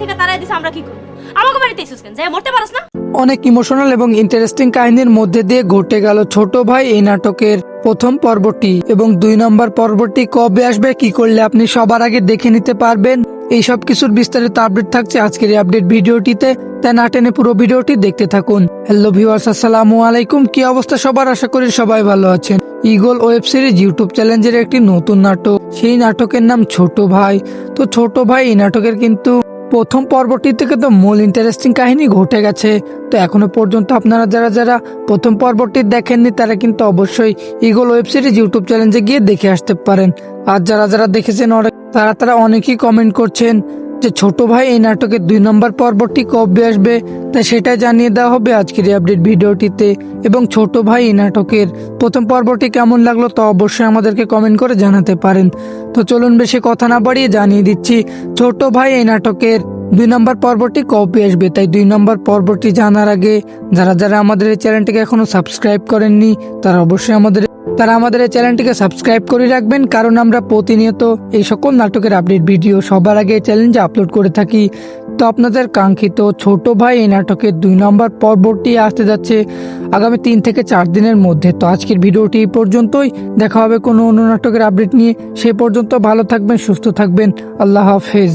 থেকে তারাই দিছে, আমরা কি করব? আমাকে বাড়িতে এসেছিস কেন? যাই মরতে পারস না? অনেক ইমোশনাল এবং ইন্টারেস্টিং কাহিনীর মধ্যে দিয়ে ঘটে গেল ছোট ভাই এই নাটকের প্রথম পর্বটি এবং দুই নম্বর পর্বটি কবে আসবে, কি করলে আপনি সবার আগে দেখে নিতে পারবেন, এই সব কিছুর বিস্তারিত আপডেট থাকছে আজকের আপডেট ভিডিওটিতে। তাই না টেনে পুরো ভিডিওটি দেখতে থাকুন। হ্যালো ভিউয়ার্স আসসালামু আলাইকুম। কি অবস্থা সবার? আশা করি সবাই ভালো আছেন। ইগল ওয়েব সিরিজ ইউটিউব চ্যালেঞ্জের একটি নতুন নাটক। সেই নাটকের নাম ছোট ভাই। তো ছোট ভাই এই নাটকের কিন্তু প্রথম পর্বটি থেকে তো মূল ইন্টারেস্টিং কাহিনী ঘটে গেছে। তো এখনও পর্যন্ত আপনারা যারা যারা প্রথম পর্বটি দেখেননি, তারা কিন্তু অবশ্যই ইগল ওয়েব সিরিজ ইউটিউব চ্যানেলে গিয়ে দেখে আসতে পারেন। আর যারা যারা দেখেছেন তারা তারা অনেকেই কমেন্ট করছেন যে ছোট ভাই এই নাটকের দুই নম্বর পর্বটি কবে আসবে তাই সেটা জানিয়ে দেওয়া হবে আজকের এই আপডেট ভিডিওটিতে। এবং ছোট ভাই এই নাটকের প্রথম পর্বটি কেমন লাগল তা অবশ্যই আমাদেরকে কমেন্ট করে জানাতে পারেন। তো চলুন বেশি কথা না বাড়িয়ে জানিয়ে দিচ্ছি, ছোট ভাই এই নাটকের দুই নম্বর পর্বটি কবে আসবে? তাই দুই নম্বর পর্বটি জানার আগে যারা যারা আমাদের এই চ্যানেলটিকে এখনও সাবস্ক্রাইব করেননি, তারা অবশ্যই আমাদের তারা আমাদের এই চ্যানেলটিকে সাবস্ক্রাইব করে রাখবেন, কারণ আমরা প্রতিনিয়ত এই সকল নাটকের আপডেট ভিডিও সবার আগে চ্যালেঞ্জে আপলোড করে থাকি। তো আপনাদের কাঙ্ক্ষিত ছোট ভাই এই নাটকের দুই নম্বর পর্বটি আসতে যাচ্ছে আগামী তিন থেকে চার দিনের মধ্যে। তো আজকের ভিডিওটি এই পর্যন্তই। দেখা হবে কোনো অন্য নাটকের আপডেট নিয়ে। সে পর্যন্ত ভালো থাকবেন, সুস্থ থাকবেন। আল্লাহ হাফেজ।